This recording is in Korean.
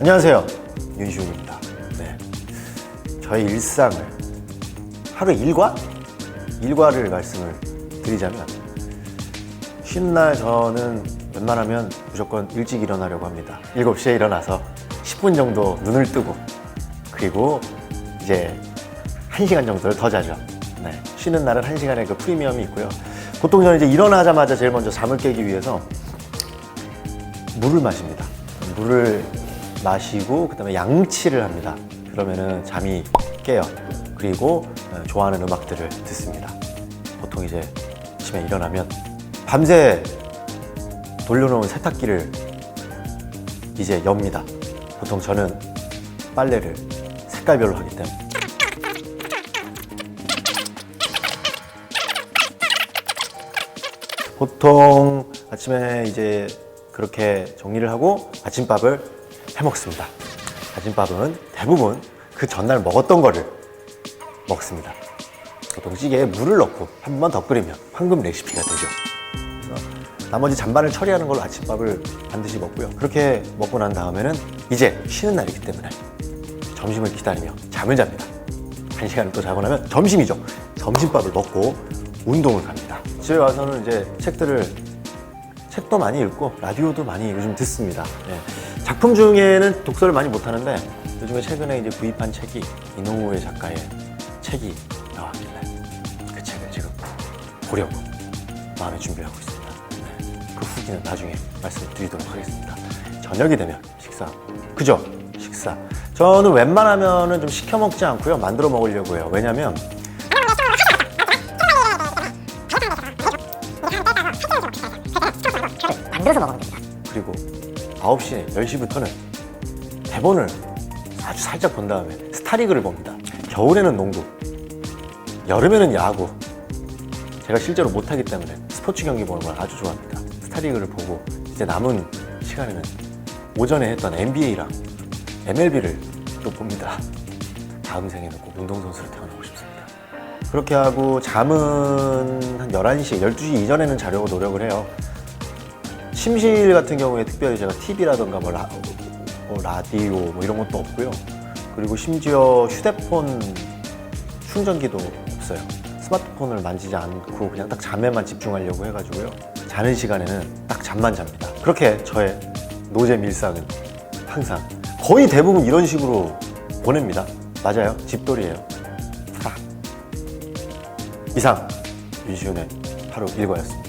안녕하세요. 윤시훈입니다. 네. 저희 일상을 하루 일과? 일과를 말씀을 드리자면 쉬는 날 저는 웬만하면 무조건 일찍 일어나려고 합니다. 7시에 일어나서 10분 정도 눈을 뜨고 그리고 이제 1시간 정도를 더 자죠. 네. 쉬는 날은 1시간의 그 프리미엄이 있고요. 보통 저는 이제 일어나자마자 제일 먼저 잠을 깨기 위해서 물을 마십니다. 물을 마시고 그다음에 양치를 합니다. 그러면은 잠이 깨요. 그리고 어, 좋아하는 음악들을 듣습니다. 보통 이제 아침에 일어나면 밤새 돌려놓은 세탁기를 이제 엽니다. 보통 저는 빨래를 색깔별로 하기 때문에 보통 아침에 이제 그렇게 정리를 하고 아침밥을 해 먹습니다. 아침밥은 대부분 그 전날 먹었던 거를 먹습니다. 보통 찌개에 물을 넣고 한 번만 더 끓이면 황금 레시피가 되죠. 나머지 잔반을 처리하는 걸로 아침밥을 반드시 먹고요. 그렇게 먹고 난 다음에는 이제 쉬는 날이기 때문에 점심을 기다리며 잠을 잡니다. 한 시간을 또 자고 나면 점심이죠. 점심밥을 먹고 운동을 갑니다. 집에 와서는 이제 책들을 책도 많이 읽고 라디오도 많이 요즘 듣습니다. 예. 작품 중에는 독서를 많이 못하는데 요즘에 최근에 이제 구입한 책이 이노우에 작가의 책이 나왔길래 그 책을 지금 보려고 마음의 준비를 하고 있습니다. 네. 그 후기는 나중에 말씀드리도록 하겠습니다. 저녁이 되면 식사 그죠? 식사 저는 웬만하면은 좀 시켜 먹지 않고요 만들어 먹으려고 해요. 왜냐면 만들어서 먹으면 됩니다. 그리고 9시, 10시부터는 대본을 아주 살짝 본 다음에 스타리그를 봅니다. 겨울에는 농구, 여름에는 야구. 제가 실제로 못하기 때문에 스포츠 경기 보는 걸 아주 좋아합니다. 스타리그를 보고 이제 남은 시간에는 오전에 했던 NBA랑 MLB를 또 봅니다. 다음 생에는 꼭 운동선수로 태어나고 싶습니다. 그렇게 하고 잠은 한 11시, 12시 이전에는 자려고 노력을 해요. 침실 같은 경우에 특별히 제가 TV라던가 뭐, 라, 뭐 라디오 뭐 이런 것도 없고요. 그리고 심지어 휴대폰 충전기도 없어요. 스마트폰을 만지지 않고 그냥 딱 잠에만 집중하려고 해가지고요. 자는 시간에는 딱 잠만 잡니다. 그렇게 저의 노잼 일상은 항상 거의 대부분 이런 식으로 보냅니다. 맞아요. 집돌이에요. 하. 이상 윤시훈의 하루 일과였습니다.